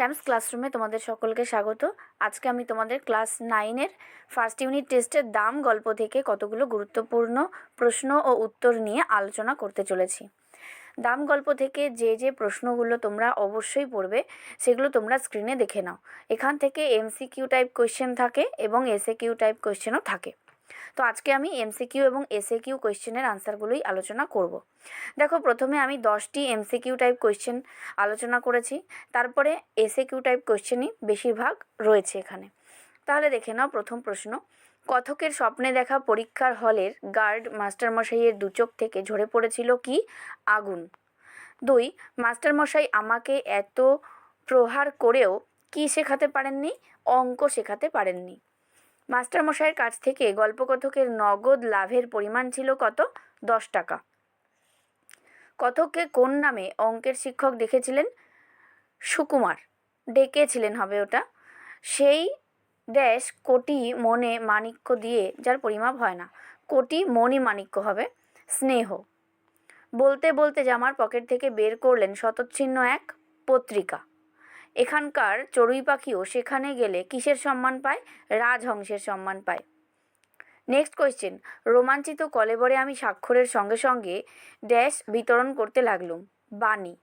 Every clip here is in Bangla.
শ্যামস ক্লাসরুমে তোমাদের সকলকে স্বাগত। আজকে আমি তোমাদের ক্লাস নাইনের ফার্স্ট ইউনিট টেস্টের দাম গল্প থেকে কতগুলো গুরুত্বপূর্ণ প্রশ্ন ও উত্তর নিয়ে আলোচনা করতে চলেছি। দাম গল্প থেকে যে যে প্রশ্নগুলো তোমরা অবশ্যই পড়বে, সেগুলো তোমরা স্ক্রিনে দেখে নাও। এখান থেকে এমসিকিউ টাইপ কোয়েশ্চেন থাকে এবং এসএ কিউ টাইপ কোয়েশ্চেনও থাকে। তো আজকে আমি এমসিকিউ এবং এসএ কিউ কোয়েশ্চেনের আনসারগুলোই আলোচনা করব। দেখো, প্রথমে আমি দশটি এমসিকিউ টাইপ কোয়েশ্চেন আলোচনা করেছি। তারপরে এসএ কিউ টাইপ কোয়েশ্চেনই বেশিরভাগ রয়েছে এখানে। তাহলে দেখে নাও প্রথম প্রশ্ন। কথকের স্বপ্নে দেখা পরীক্ষার হলের গার্ড মাস্টারমশাইয়ের দুচোখ থেকে ঝরে পড়েছিল কি? আগুন। দুই, মাস্টারমশাই আমাকে এত প্রহার করেও কি শেখাতে পারেননি? অঙ্ক শেখাতে পারেননি। মাস্টারমশাইয়ের কাছ থেকে গল্পকথকের নগদ লাভের পরিমাণ ছিল কত? দশ টাকা। কথককে কোন নামে অঙ্কের শিক্ষক ডেকেছিলেন সুকুমার। ডেকেছিলেন হবে ওটা। সেই ড্যাশ কোটি মনে মাণিক্য দিয়ে, যার পরিমাপ হয় না, কোটি মণি মাণিক্য হবে, স্নেহ। বলতে বলতে জামার পকেট থেকে বের করলেন শতচ্ছিন্ন এক পত্রিকা। এখানকার চড়ুই পাখিও সেখানে গেলে কিসের সম্মান পায়? রাজহংসের সম্মান পায়। নেক্সট কোয়েশ্চেন রোমাঞ্চিত কলেবরে আমি স্বাক্ষরের সঙ্গে সঙ্গে ড্যাশ বিতরণ করতে লাগলুম। বাণী।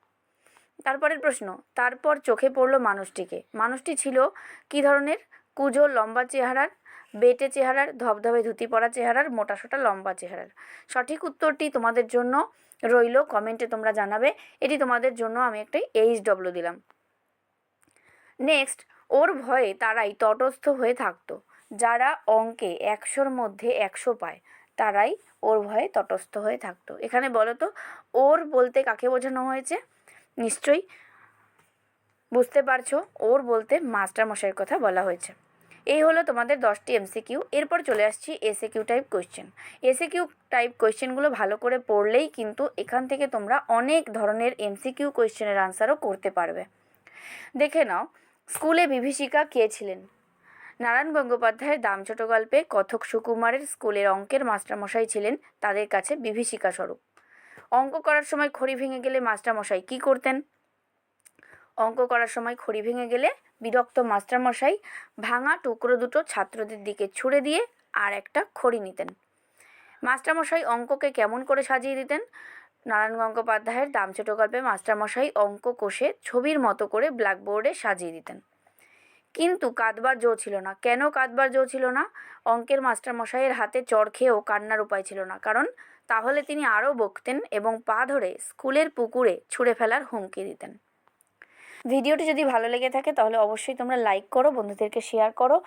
তারপরের প্রশ্ন। তারপর চোখে পড়ল মানুষটিকে। মানুষটি ছিল কী ধরনের? কুজো লম্বা চেহারার, বেটে চেহারার, ধবধবে ধুতি পরা চেহারার মোটাসোটা লম্বা চেহারার। সঠিক উত্তরটি তোমাদের জন্য রইল কমেন্টে তোমরা জানাবে। এটি তোমাদের জন্য আমি একটি এইচ ডব্লিউ দিলাম। নেক্সট ওর ভয়ে তারাই তটস্থ হয়ে থাকতো। যারা অঙ্কে একশোর মধ্যে একশো পায়, তারাই ওর ভয়ে তটস্থ হয়ে থাকতো। এখানে বলো তো ওর বলতে কাকে বোঝানো হয়েছে? নিশ্চয়ই বুঝতে পারছ, ওর বলতে মাস্টারমশাইয়ের কথা বলা হয়েছে। এই হলো তোমাদের দশটি এমসিকিউ এরপর চলে আসছি SA Q type question SA Q type কোয়েশ্চেনগুলো ভালো করে পড়লেই কিন্তু এখান থেকে তোমরা অনেক ধরনের এমসিকিউ কোয়েশ্চেনের আনসারও করতে পারবে। দেখে নাও স্কুলে বিভীষিকা কে ছিলেন? নারায়ণ গঙ্গোপাধ্যায়ের দাম ছোট গল্পে কথক সুকুমারের স্কুলের অঙ্কের মাস্টারমশাই ছিলেন তাদের কাছে বিভীষিকা স্বরূপ। অঙ্ক করার সময় খড়ি ভেঙে গেলে মাস্টারমশাই কী করতেন? অঙ্ক করার সময় খড়ি ভেঙে গেলে বিরক্ত মাস্টারমশাই ভাঙা টুকরো দুটো ছাত্রদের দিকে ছুড়ে দিয়ে আর একটা খড়ি নিতেন। মাস্টারমশাই অঙ্ককে কেমন করে সাজিয়ে দিতেন? নারায়ণ গঙ্গোপাধ্যায়ের দাম ছোট গল্পে মাস্টারমশাই অঙ্ক কষে ছবির মতো করে ব্ল্যাকবোর্ডে সাজিয়ে দিতেন। কিন্তু কাঁদবার জো ছিল না। কেন কাঁদবার জো ছিল না? অঙ্কের মাস্টারমশাইয়ের হাতে চড় খেয়েও কান্নার উপায় ছিল না। কারণ তাহলে তিনি আরও বকতেন এবং পা ধরে স্কুলের পুকুরে ছুঁড়ে ফেলার হুমকি দিতেন। ভিডিওটি যদি ভালো লেগে থাকে তাহলে অবশ্যই তোমরা লাইক করো, বন্ধুদেরকে শেয়ার করো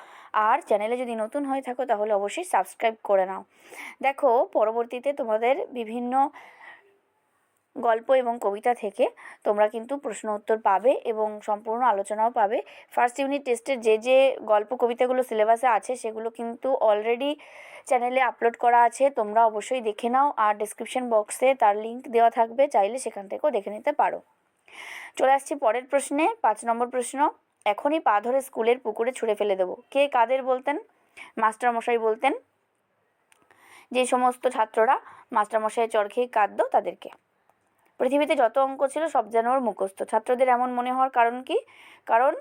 আর চ্যানেলে যদি নতুন হয়ে থাকো তাহলে অবশ্যই সাবস্ক্রাইব করে নাও। দেখো, পরবর্তীতে তোমাদের বিভিন্ন গল্প এবং কবিতা থেকে তোমরা কিন্তু প্রশ্ন উত্তর পাবে এবং সম্পূর্ণ আলোচনাও পাবে। ফার্স্ট ইউনিট টেস্টের যে যে গল্প কবিতাগুলো সিলেবাসে আছে সেগুলো কিন্তু অলরেডি চ্যানেলে আপলোড করা আছে। তোমরা অবশ্যই দেখে নাও আর ডিসক্রিপশন বক্সে তার লিঙ্ক দেওয়া থাকবে, চাইলে সেখান থেকেও দেখে নিতে পারো। চলে আসছি পরের প্রশ্নে, পাঁচ নম্বর প্রশ্ন। এখনই পা ধরে স্কুলের পুকুরে ছুঁড়ে ফেলে দেবো। কে কাদের বলতেন? মাস্টারমশাই বলতেন। যে সমস্ত ছাত্ররা মাস্টারমশাইয়ের চর খেয়ে কাঁদতো তাদেরকে। পৃথিবীতে যত অঙ্ক ছিল সব যেন ওর মুখস্থ। ছাত্রদের এমন মনে হওয়ার কারণ কি? কারণ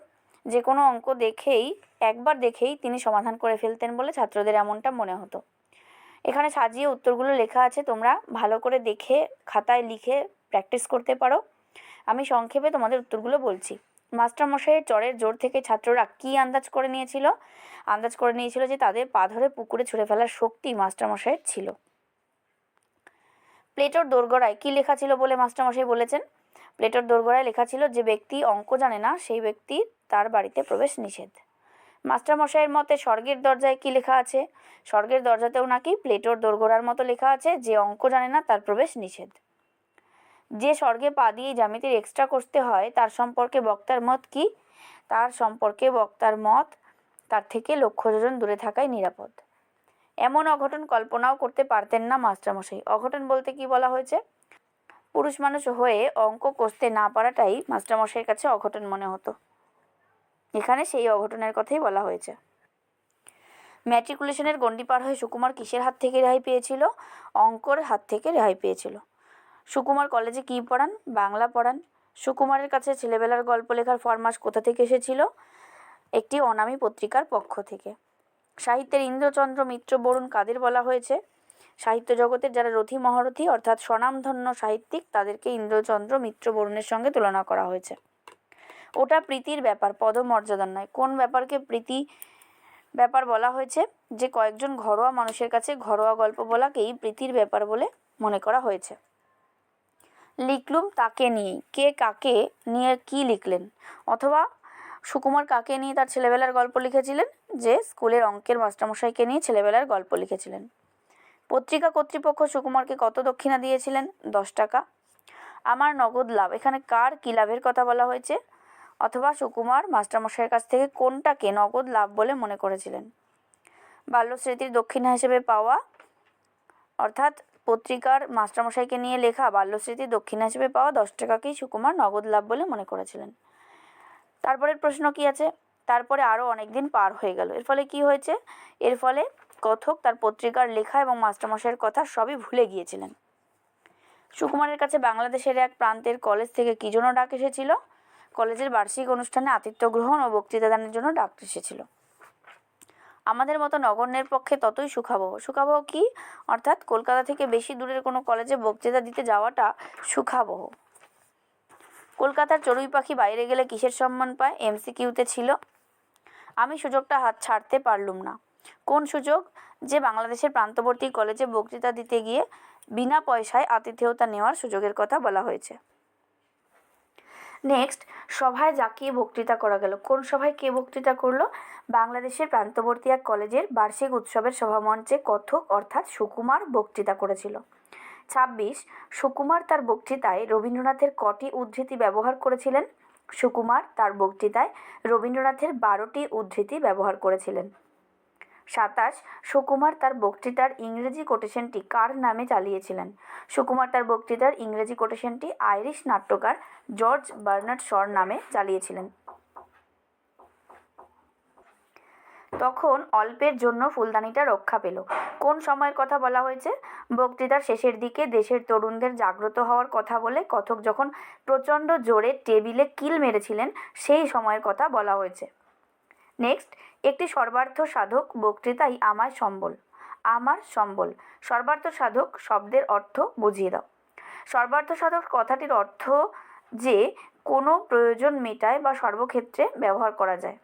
যে কোনো অঙ্ক দেখেই, একবার দেখেই তিনি সমাধান করে ফেলতেন বলে ছাত্রদের এমনটা মনে হতো। এখানে সাজিয়ে উত্তরগুলো লেখা আছে, তোমরা ভালো করে দেখে, খাতায় লিখে প্র্যাকটিস করতে পারো। আমি সংক্ষেপে তোমাদের উত্তরগুলো বলছি। মাস্টারমশাইয়ের চরের জোর থেকে ছাত্ররা কী আন্দাজ করে নিয়েছিল? আন্দাজ করে নিয়েছিল যে তাদের পা ধরে পুকুরে ছুঁড়ে ফেলার শক্তি মাস্টারমশাইয়ের ছিল। প্লেটোর দোরগোড়ায় কী লেখা ছিল বলে মাস্টারমশাই বলেছেন? প্লেটোর দোরগোড়ায় লেখা ছিল, যে ব্যক্তি অঙ্ক জানে না, সেই ব্যক্তি তার বাড়িতে প্রবেশ নিষেধ। মাস্টারমশাইয়ের মতে স্বর্গের দরজায় কী লেখা আছে? স্বর্গের দরজাতেও নাকি প্লেটোর দোরগোড়ার মতো লেখা আছে, যে অঙ্ক জানে না, তার প্রবেশ নিষেধ। যে স্বর্গে পা দিয়ে জ্যামিতির এক্সট্রা করতে হয়, তার সম্পর্কে বক্তার মত কি? তার সম্পর্কে বক্তার মত, তার থেকে লক্ষ্য যোজন দূরে থাকাই নিরাপদ। এমন অঘটন কল্পনাও করতে পারতেন না মাস্টারমশাই। অঘটন বলতে কি বলা হয়েছে? পুরুষ মানুষ হয়ে অঙ্ক কষতে না পারাটাই মাস্টারমশাইয়ের কাছে অঘটন মনে হতো। এখানে সেই অঘটনের কথাই বলা হয়েছে। ম্যাট্রিকুলেশনের গণ্ডি পার হয়ে সুকুমার কিসের হাত থেকে রেহাই পেয়েছিল? অঙ্কর হাত থেকে রেহাই পেয়েছিল। সুকুমার কলেজে কী পড়ান? বাংলা পড়ান। সুকুমারের কাছে ছেলেবেলার গল্প লেখার ফরমাস কোথা থেকে এসেছিল? একটি অনামী পত্রিকার পক্ষ থেকে। সাহিত্যের ইন্দ্রচন্দ্র মিত্র বরুণ কাদের বলা হয়েছে? সাহিত্য জগতের যারা রথী মহারথী, অর্থাৎ স্বনামধন্য সাহিত্যিক, তাদেরকে ইন্দ্রচন্দ্র মিত্র বরুণের সঙ্গে তুলনা করা হয়েছে। ওটা প্রীতির ব্যাপার পদমর্যাদার নয়। কোন ব্যাপারকে প্রীতি ব্যাপার বলা হয়েছে? যে কয়েকজন ঘরোয়া মানুষের কাছে ঘরোয়া গল্প বলাকেই প্রীতির ব্যাপার বলে মনে করা হয়েছে। লিখলুম তাকে নিয়েই। কে কাকে নিয়ে কি লিখলেন? অথবা সুকুমার কাকে নিয়ে তার ছেলেবেলার গল্প লিখেছিলেন? যে স্কুলের অঙ্কের মাস্টারমশাইকে নিয়ে ছেলেবেলার গল্প লিখেছিলেন। পত্রিকা কর্তৃপক্ষ সুকুমারকে কত দক্ষিণা দিয়েছিলেন? দশ টাকা। আমার নগদ লাভ। এখানে কার কী লাভের কথা বলা হয়েছে? অথবা সুকুমার মাস্টারমশাইয়ের কাছ থেকে কোনটাকে নগদ লাভ বলে মনে করেছিলেন? বাল্যস্মৃতির দক্ষিণা হিসেবে পাওয়া, অর্থাৎ পত্রিকার মাস্টারমশাইকে নিয়ে লেখা বাল্যস্মৃতির দক্ষিণা হিসেবে পাওয়া দশ টাকাকেই সুকুমার নগদ লাভ বলে মনে করেছিলেন। তারপরের প্রশ্ন কি আছে? তারপরে আরও অনেক দিন পার হয়ে গেল। এর ফলে কি হয়েছে? এর ফলে কথক তার পত্রিকার লেখা এবং মাস্টারমশাইয়ের কথা সবই ভুলে গিয়েছিলেন। সুকুমারের কাছে বাংলাদেশের এক প্রান্তের কলেজ থেকে কী জন্য ডাক এসেছিল? কলেজের বার্ষিক অনুষ্ঠানে আতিথ্য গ্রহণ ও বক্তৃতা দানের জন্য ডাক এসেছিল। আমাদের মতো নগণ্যের পক্ষে ততই সুখাবহ। সুখাবহ কি? অর্থাৎ কলকাতা থেকে বেশি দূরের কোনো কলেজে বক্তৃতা দিতে যাওয়াটা সুখাবহ। কলকাতার চড়ুই পাখি বাইরে গেলে কিসের সম্মান পায়? এমসিকিউতে ছিল। আমি সুযোগটা হাত ছাড়তে পারলুম না। কোন সুযোগ? যে বাংলাদেশের প্রান্তবর্তী কলেজে বক্তৃতা দিতে গিয়ে বিনা পয়সায় আতিথেয়তা নেওয়ার সুযোগের কথা বলা হয়েছে। নেক্সট সভায় জাকিয়ে বক্তৃতা করা গেল। কোন সভায় কে বক্তৃতা করল? বাংলাদেশের প্রান্তবর্তী এক কলেজের বার্ষিক উৎসবের সভামঞ্চে কথক অর্থাৎ সুকুমার বক্তৃতা করেছিল। ছাব্বিশ, সুকুমার তার বক্তৃতায় রবীন্দ্রনাথের কটি উদ্ধৃতি ব্যবহার করেছিলেন? সুকুমার তার বক্তৃতায় রবীন্দ্রনাথের বারোটি উদ্ধৃতি ব্যবহার করেছিলেন। সাতাশ, সুকুমার তার বক্তৃতার ইংরেজি কোটেশনটি কার নামে চালিয়েছিলেন? সুকুমার তার বক্তৃতার ইংরেজি কোটেশনটি আইরিশ নাট্যকার জর্জ বার্নার্ড শর নামে চালিয়েছিলেন। তখন অল্পের জন্য ফুলদানিটা রক্ষা পেল। কোন সময়ের কথা বলা হয়েছে? বক্তৃতার শেষের দিকে দেশের তরুণদের জাগ্রত হওয়ার কথা বলে কথক যখন প্রচণ্ড জোরে টেবিলে কিল মেরেছিলেন, সেই সময়ের কথা বলা হয়েছে। নেক্সট, একটি সর্বার্থ সাধক বক্তৃতাই আমার সম্বল। আমার সম্বল। সর্বার্থ সাধক শব্দের অর্থ বুঝিয়ে দাও। সর্বার্থ সাধক কথাটির অর্থ যে কোনো প্রয়োজন মেটায় বা সর্বক্ষেত্রে ব্যবহার করা যায়।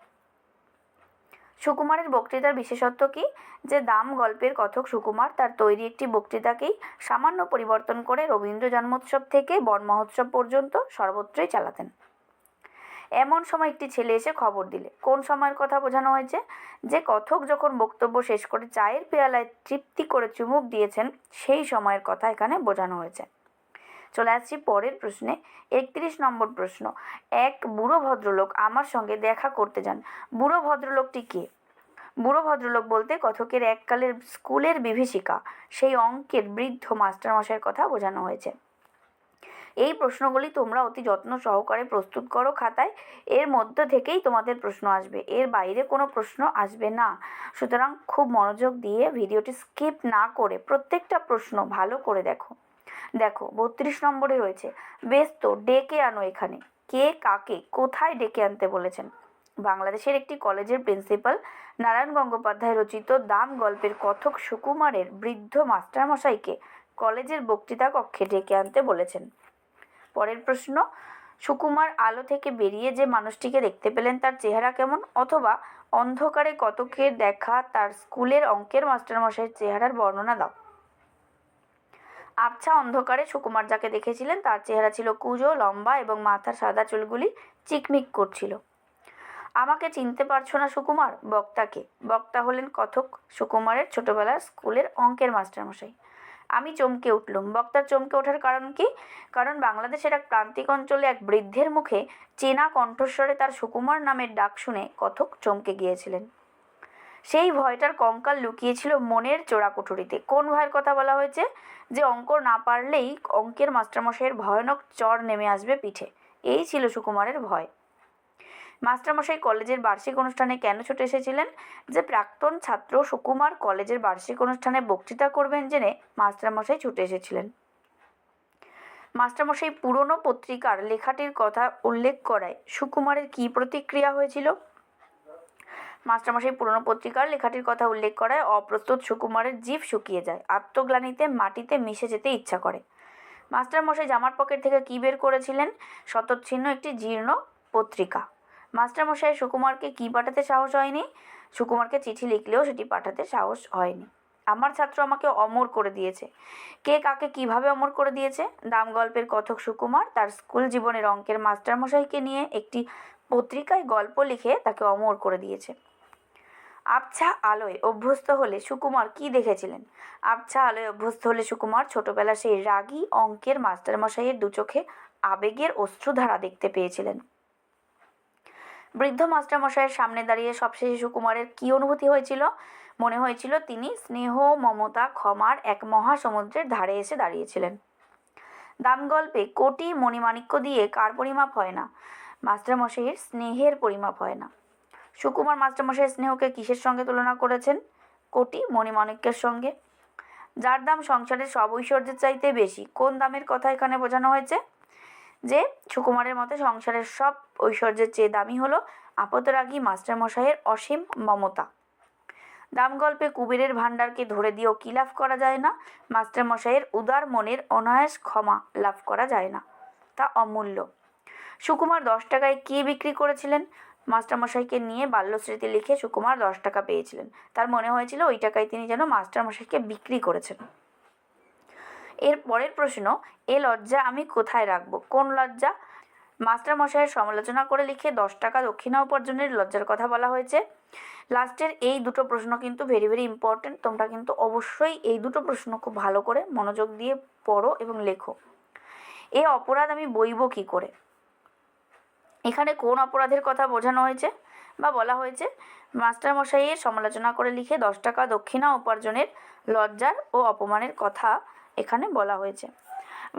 সুকুমারের বক্তৃতার বিশেষত্ব কি? যে দাম গল্পের কথক সুকুমার তার তৈরি একটি বক্তৃতাকেই সামান্য পরিবর্তন করে রবীন্দ্র জন্মোৎসব থেকে বন মহোৎসব পর্যন্ত সর্বত্রই চালাতেন। এমন সময় একটি ছেলে এসে খবর দিলে। কোন সময়ের কথা বোঝানো হয়েছে? যে কথক যখন বক্তব্য শেষ করে চায়ের পেয়ালায় তৃপ্তি করে চুমুক দিয়েছেন, সেই সময়ের কথা এখানে বোঝানো হয়েছে। চলে আসছি পরের প্রশ্নে। একত্রিশ নম্বর প্রশ্ন। এক বুড়ো ভদ্রলোক আমার সঙ্গে দেখা করতে যান। বুড়ো ভদ্রলোকটি কে? বুড়ো ভদ্রলোক বলতে কথকের এককালের স্কুলের বিভীষিকা, সেই অঙ্কের বৃদ্ধ মাস্টারমশাইয়ের কথা বোঝানো হয়েছে। এই প্রশ্নগুলি তোমরা অতি যত্ন সহকারে প্রস্তুত করো খাতায়, এর মধ্য থেকেই তোমাদের প্রশ্ন আসবে, এর বাইরে কোনো প্রশ্ন আসবে না। সুতরাং খুব মনোযোগ দিয়ে ভিডিওটি স্কিপ না করে প্রত্যেকটা প্রশ্ন ভালো করে দেখো। দেখো, বত্রিশ নম্বরে রয়েছে, বেশ তো, ডেকে আনো এখানে। কে কাকে, কোথায় ডেকে আনতে বলেছেন? বাংলাদেশের একটি কলেজের প্রিন্সিপাল নারায়ণ গঙ্গোপাধ্যায় রচিত দাম গল্পের কথক সুকুমারের বৃদ্ধ মাস্টারমশাইকে কলেজের বক্তৃতা কক্ষে ডেকে আনতে বলেছেন। পরের প্রশ্ন, সুকুমার আলো থেকে বেরিয়ে যে মানুষটিকে দেখতে পেলেন তার চেহারা কেমন? অথবা অন্ধকারে কতকের দেখা তার স্কুলের অঙ্কের মাস্টারমশাইয়ের চেহারার বর্ণনা দাও। আবছা অন্ধকারে সুকুমার যাকে দেখেছিলেন তার চেহারা ছিল কুজো, লম্বা এবং মাথার সাদা চুলগুলি চিকমিক করছিল। আমাকে চিনতে পারছ না সুকুমার? বক্তাকে। বক্তা হলেন কথক সুকুমারের ছোটবেলার স্কুলের অঙ্কের মাস্টারমশাই। আমি চমকে উঠলুম। বক্তার চমকে ওঠার কারণ কি? কারণ বাংলাদেশের এক প্রান্তিক অঞ্চলে এক বৃদ্ধের মুখে চেনা কণ্ঠস্বরে তার সুকুমার নামের ডাক শুনে কথক চমকে গিয়েছিলেন। সেই ভয়টার কঙ্কাল লুকিয়েছিল মনের চোরা কুঠুরিতে কোন ভয়ের কথা বলা হয়েছে? যে অঙ্ক না পারলেই অঙ্কের মাস্টারমশাইয়ের ভয়ানক চর নেমে আসবে পিঠে। এই ছিল সুকুমারের ভয়। মাস্টারমশাই কলেজের বার্ষিক অনুষ্ঠানে কেন ছুটে এসেছিলেন? যে প্রাক্তন ছাত্র সুকুমার কলেজের বার্ষিক অনুষ্ঠানে বক্তৃতা করবেন জেনে মাস্টারমশাই ছুটে এসেছিলেন। মাস্টারমশাই পুরনো পত্রিকার লেখাটির কথা উল্লেখ করায় সুকুমারের কী প্রতিক্রিয়া হয়েছিল? মাস্টারমশাই পুরনো পত্রিকার লেখাটির কথা উল্লেখ করায় অপ্রস্তুত সুকুমারের জিভ শুকিয়ে যায়, আত্মগ্লানিতে মাটিতে মিশে যেতে ইচ্ছা করে। মাস্টারমশাই জামার পকেট থেকে কী বের করেছিলেন? শতচ্ছিন্ন একটি জীর্ণ পত্রিকা। মাস্টারমশাই সুকুমারকে কী পাঠাতে সাহস হয়নি? সুকুমারকে চিঠি লিখলেও সেটি পাঠাতে সাহস হয়নি। আমার ছাত্র আমাকে অমর করে দিয়েছে। কে কাকে কীভাবে অমর করে দিয়েছে? দাম গল্পের কথক সুকুমার তার স্কুল জীবনের অঙ্কের মাস্টারমশাইকে নিয়ে একটি পত্রিকায় গল্প লিখে তাকে অমর করে দিয়েছে। আবছা আলোয় অভ্যস্ত হলে সুকুমার কি দেখেছিলেন? আবছা আলোয় অভ্যস্ত হলে সুকুমার ছোটবেলা সেই রাগী অঙ্কের মাস্টারমশাইয়ের দু চোখে আবেগের অশ্রুধারা দেখতে পেয়েছিলেন। বৃদ্ধ মাস্টারমশাইয়ের সামনে দাঁড়িয়ে সবশেষে সুকুমারের কী অনুভূতি হয়েছিল? মনে হয়েছিল তিনি স্নেহ, মমতা, ক্ষমার এক মহাসমুদ্রের ধারে এসে দাঁড়িয়েছিলেন। দাম গল্পে কোটি মণিমাণিক্য দিয়ে কার পরিমাপ হয় না? মাস্টারমশাইয়ের স্নেহের পরিমাপ হয় না। সুকুমার মাস্টারমশাইয়ের স্নেহকে কিসের সঙ্গে তুলনা করেছেন? কোটি মণিমাণিক্যের সঙ্গে? যার দাম সংসারের সব ঐশ্বর্যের চাইতে বেশি, কোন দামের কথা এখানে বোঝানো হয়েছে? যে সুকুমারের মতে সংসারের সব ঐশ্বর্যের চেয়ে দামি হলো আপতরাগী মাস্টারমশাইয়ের অসীম মমতা। দাম গল্পে কুবেরের ভাণ্ডারকে ধরে দিয়েও কী লাভ করা যায় না? মাস্টারমশাইয়ের উদার মনের অনায়াস ক্ষমা লাভ করা যায় না। তা অমূল্য। সুকুমার দশ টাকায় কী বিক্রি করেছিলেন? মাস্টারমশাইকে নিয়ে বাল্যস্মৃতি লিখে সুকুমার দশ টাকা পেয়েছিলেন। তার মনে হয়েছিল ওই টাকায় তিনি যেন মাস্টারমশাইকে বিক্রি করেছেন। এর পরের প্রশ্ন, এ লজ্জা আমি কোথায় রাখব? কোন লজ্জা? মাস্টারমশাইয়ের সমালোচনা করে লিখে, দশ টাকা দক্ষিণা উপার্জনের লজ্জার কথা বলা হয়েছে। লাস্টের এই দুটো প্রশ্ন কিন্তু ভেরি ভেরি ইম্পর্টেন্ট তোমরা কিন্তু অবশ্যই এই দুটো প্রশ্ন খুব ভালো করে মনোযোগ দিয়ে পড়ো এবং লেখো। এ অপরাধ আমি বইব কী করে? এখানে কোন অপরাধের কথা বোঝানো হয়েছে বা বলা হয়েছে? মাস্টারমশাইয়ের সমালোচনা করে লিখে, দশ টাকা দক্ষিণা উপার্জনের লজ্জার ও অপমানের কথা এখানে বলা হয়েছে।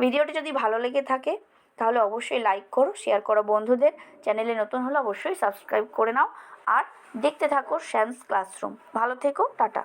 ভিডিওটি যদি ভালো লেগে থাকে, তাহলে অবশ্যই লাইক করো শেয়ার করো বন্ধুদের। চ্যানেলে নতুন হলে অবশ্যই সাবস্ক্রাইব করে নাও। আর দেখতে থাকো শ্যামস ক্লাসরুম ভালো থেকো, টাটা।